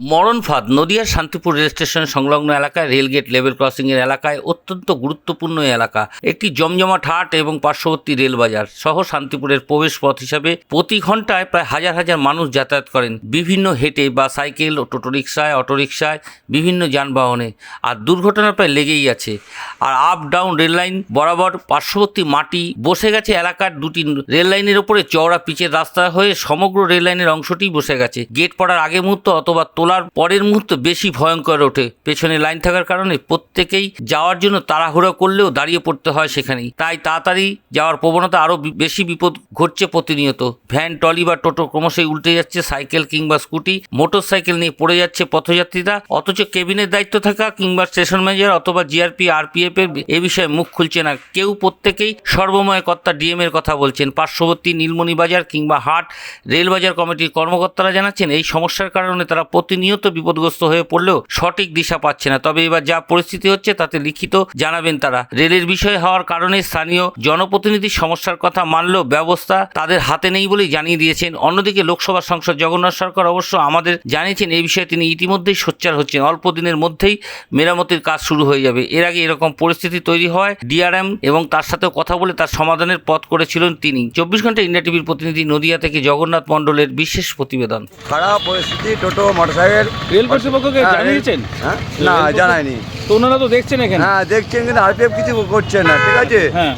মরণফাঁদ নদিয়ার Shantipur rail station সংলগ্ন এলাকায় রেলগেট লেভেল ক্রসিংয়ের এলাকায় অত্যন্ত গুরুত্বপূর্ণ এলাকা। একটি জমজমাট হাট এবং পার্শ্ববর্তী রেলবাজার সহ শান্তিপুরের প্রবেশ পথ হিসাবে প্রতি ঘন্টায় প্রায় হাজার হাজার মানুষ যাতায়াত করেন। বিভিন্ন হেঁটে বা সাইকেল ও টোটো রিক্সায় অটোরিকশায়, বিভিন্ন যানবাহনে। আর দুর্ঘটনা প্রায় লেগেই আছে। আর আপ ডাউন রেল লাইন বরাবর পার্শ্ববর্তী মাটি বসে গেছে এলাকার দুটি রেল লাইনের উপরে। চওড়া পিচের রাস্তা হয়ে সমগ্র রেল লাইনের অংশটি বসে গেছে। গেট পড়ার আগে মুহূর্ত অথবা তোলার পরের মুহূর্ত বেশি ভয়ঙ্কর ওঠে। পেছনে লাইন থাকার কারণে প্রত্যেকেই যাওয়ার জন্য তাড়াহুড়ো করলেও দাঁড়িয়ে পড়তে হয় সেখানেই। তাই তাড়াতাড়ি যাওয়ার প্রবণতা আরও বেশি বিপদ ঘটছে প্রতিনিয়ত। ভ্যান টলি বা টোটো ক্রমশই উল্টে যাচ্ছে, সাইকেল কিংবা স্কুটি মোটর সাইকেল নিয়ে পড়ে যাচ্ছে পথযাত্রীরা। অথচ কেবিনের দায়িত্ব থাকা কিংবা স্টেশন ম্যানেজার অথবা জিআরপি, আরপিএফ এর এ বিষয়ে মুখ খুলছে না। কেউ প্রত্যেকেই সর্বময় কর্তা ডিএম এর কথা বলছেন। পার্শ্ববর্তী নীলমণি বাজার কিংবা হাট, রেলবাজার কমিটির কর্মকর্তারা জানাচ্ছেন, এই সমস্যার কারণে তারা প্রতিনিয়ত বিপদগ্রস্ত হয়ে পড়লেও সঠিক দিশা পাচ্ছে না। তবে এবার যা পরিস্থিতি হচ্ছে তাতে লিখিত জানাবেন তারা। রেলের বিষয় হওয়ার কারণে স্থানীয় জনপ্রতিনিধির সমস্যার কথা মানলেও ব্যবস্থা তাদের হাতে নেই বলেই জানিয়ে দিয়েছেন। অন্যদিকে লোকসভা সাংসদ জগন্নাথ সরকার অবশ্য আমাদের জানিয়েছেন, এই বিষয়ে তিনি ইতিমধ্যেই সোচ্চার হচ্ছেন। অল্প দিনের মধ্যেই মেরামতির কাজ শুরু হয়ে যাবে। এর আগে এরকম পরিস্থিতি তৈরি হয় ডিআরএম এবং তার সাথে কথা বলে তার সমাধানের পথ করেছিলেন তিনি। চব্বিশ ঘণ্টা ইন্ডিয়া টিভির প্রতিনিধি নদিয়া থেকে জগন্নাথ মণ্ডলের বিশেষ প্রতিবেদন। খারাপ পরিস্থিতি, টোটো, মোটরসাইকেল রেল কর্তৃপক্ষকে হ্যাঁ, জানিয়েছেন? হ্যাঁ? না জানায়নি। তো ওনারা তো দেখছেন এখানে? হ্যাঁ দেখছেন কিন্তু আরপিএফ কিছু করছে না ঠিক আছে? হ্যাঁ।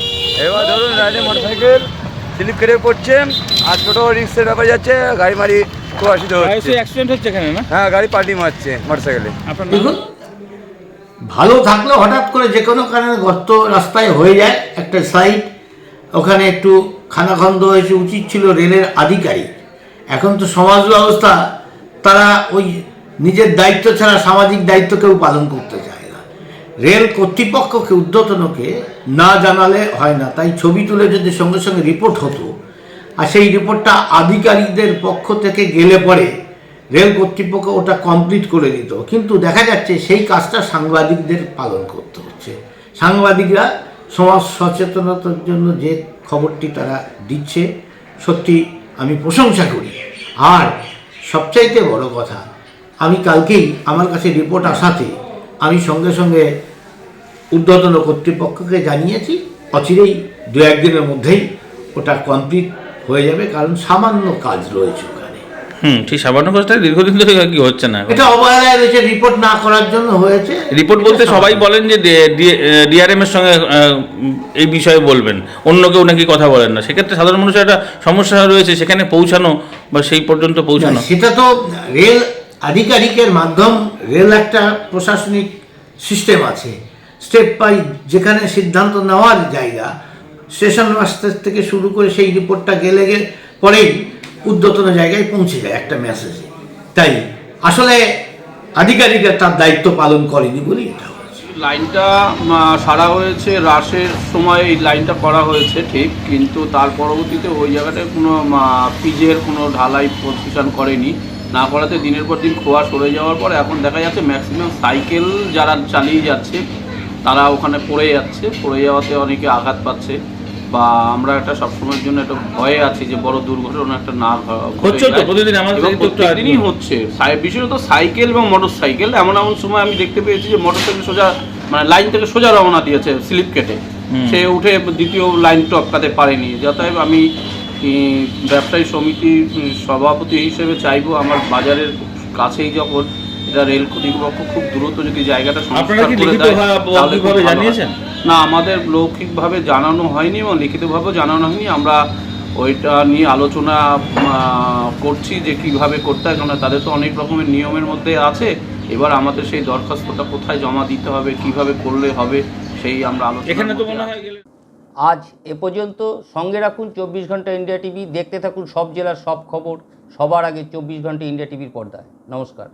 এবার ধরুন রাইডে মোটরসাইকেল স্লিপ কেটে পড়ছে আর টোটো রিক্সের ব্যাপার যাচ্ছে গাড়ি মারি খুব অসুবিধা হচ্ছে। অ্যাক্সিডেন্ট হচ্ছে এখানে না? হ্যাঁ গাড়ি পাল্টি মারছে মোটরসাইকেলে। আপনার দেখুন ভালো থাকলে হঠাৎ করে যে কোনো কারণে গর্ত রাস্তায় হয়ে যায় একটা সাইড ওখানে একটু খানাখন্দ হয়েছে উচিত ছিল রেলের আধিকারিক। এখন তো সমাজ ব্যবস্থা তারা ওই নিজের দায়িত্ব ছাড়া সামাজিক দায়িত্ব কেউ পালন করতে চায় না। রেল কর্তৃপক্ষকে উদ্যতনকে না জানালে হয় না। তাই ছবি তুলে যদি সঙ্গে সঙ্গে রিপোর্ট হতো, আর সেই রিপোর্টটা আধিকারিকদের পক্ষ থেকে গেলে পরে রেল কর্তৃপক্ষ ওটা কমপ্লিট করে দিত। কিন্তু দেখা যাচ্ছে সেই কাজটা সাংবাদিকদের পালন করতে হচ্ছে। সাংবাদিকরা সমাজ সচেতনতার জন্য যে খবরটি তারা দিচ্ছে, সত্যি আমি প্রশংসা করি। আর সবচাইতে বড় কথা আমি কালকেই আমার কাছে রিপোর্ট আসাতে আমি সঙ্গে সঙ্গে ঊর্ধ্বতন কর্তৃপক্ষকে জানিয়েছি অচিরেই দু একদিনের মধ্যেই ওটা কমপ্লিট হয়ে যাবে কারণ সামান্য কাজ রয়েছে ওখানে। হুম ঠিক সামান্য কাজটা দীর্ঘদিন ধরে কি হচ্ছে না এটা অবহেলায় রয়েছে রিপোর্ট না করার জন্য হয়েছে। রিপোর্ট বলতে সবাই বলেন যে ডিআরএম এর সঙ্গে এই বিষয়ে বলবেন। অন্য কেউ নাকি কথা বলেন না। সেক্ষেত্রে সাধারণ মানুষের একটা সমস্যা রয়েছে সেখানে পৌঁছানো বা সেই পর্যন্ত পৌঁছানো। সেটা তো রেল আধিকারিকের মাধ্যম, রেল একটা প্রশাসনিক সিস্টেম আছে। স্টেপ বাই যেখানে সিদ্ধান্ত নেওয়ার জায়গা, স্টেশন মাস্টার থেকে শুরু করে সেই রিপোর্টটা গেলে গে পরেই উদ্যতন জায়গায় পৌঁছে যায় একটা মেসেজে তাই আসলে আধিকারিকরা তার দায়িত্ব পালন করেনি বলেই এটা লাইনটা সারা হয়েছে রাশের সময় এই লাইনটা করা হয়েছে, ঠিক, কিন্তু তার পরবর্তীতে ওই জায়গাটায় কোনো পিজের কোনো ঢালাই প্রতিষ্ঠান করেনি। না করাতে দিনের পর দিন খোয়া সরে যাওয়ার পর এখন দেখা যাচ্ছে ম্যাক্সিমাম সাইকেল যারা চালিয়ে যাচ্ছে, তারা ওখানে পড়ে যাচ্ছে, পড়ে যাওয়াতে অনেকে আঘাত পাচ্ছে। বা আমরা একটা সবসময়ের জন্য একটা ভয়ে আছি যে বড় দুর্ঘটনা একটা না হচ্ছে তো প্রতিদিন আমাদের আসবে। হচ্ছে। বিশেষত সাইকেল এবং মোটর সাইকেল এমন এমন সময় আমি দেখতে পেয়েছি যে মোটর সাইকেল সোজা মানে লাইন থেকে সোজা রওনা দিয়েছে স্লিপ কেটে সে উঠে দ্বিতীয় লাইন টপকাতে পারেনি। যতএব আমি ব্যবসায়ী সমিতির সভাপতি হিসেবে চাইব আমার বাজারের কাছেই যখন এটা রেল কর্তৃপক্ষ খুব দ্রুত যদি জায়গাটা সংস্কার করে দেয়, তাহলে খুব ভালো হয়। জানিয়েছেন? না আমাদের লৌকিকভাবে জানানো হয়নি এবং লিখিতভাবেও জানানো হয়নি। আমরা ওইটা নিয়ে আলোচনা করছি যে কীভাবে করতে হয় কারণ তাদের তো অনেক রকমের নিয়মের মধ্যে আছে। এবার আমাদের সেই দরখাস্তটা কোথায় জমা দিতে হবে কীভাবে করলে হবে সেই আমরা আলোচনা এখানে তো মনে হয় আজ এ পর্যন্ত সঙ্গে রাখুন চব্বিশ ঘণ্টা ইন্ডিয়া টিভি। দেখতে থাকুন সব জেলার সব খবর। সবার আগে চব্বিশ ঘণ্টা ইন্ডিয়া টিভির পর্দায়। নমস্কার।